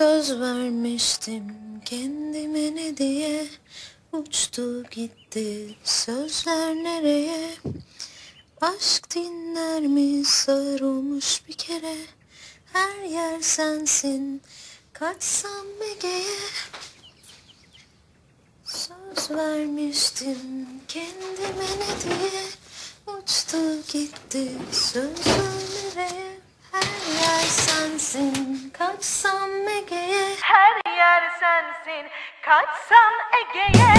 Söz vermiştim. Kendime ne diye? Uçtu gitti sözler nereye? Aşk dinler mi? Sağır olmuş bir kere. Her yer sensin. Kaçsam Ege'ye? Söz vermiştim. Kendime ne diye? Uçtu gitti sözler nereye? Her yer sensin. Kaçsam Ege'ye. Her yer sensin kaçsam Ege'ye.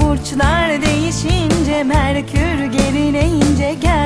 Burçlar değişince, Merkür gerileyince gel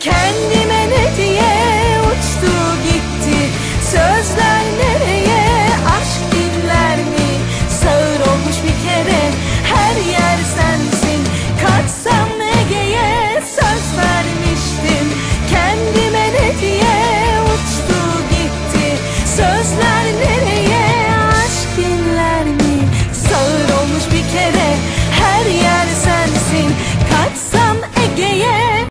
Kendime ne diye uçtu gitti? Sözler nereye? Aşk dinler mi? Sağır olmuş bir kere her yer sensin. Kaçsam Ege'ye söz vermiştim. Kendime ne diye uçtu gitti? Sözler nereye? Aşk dinler mi? Sağır olmuş bir kere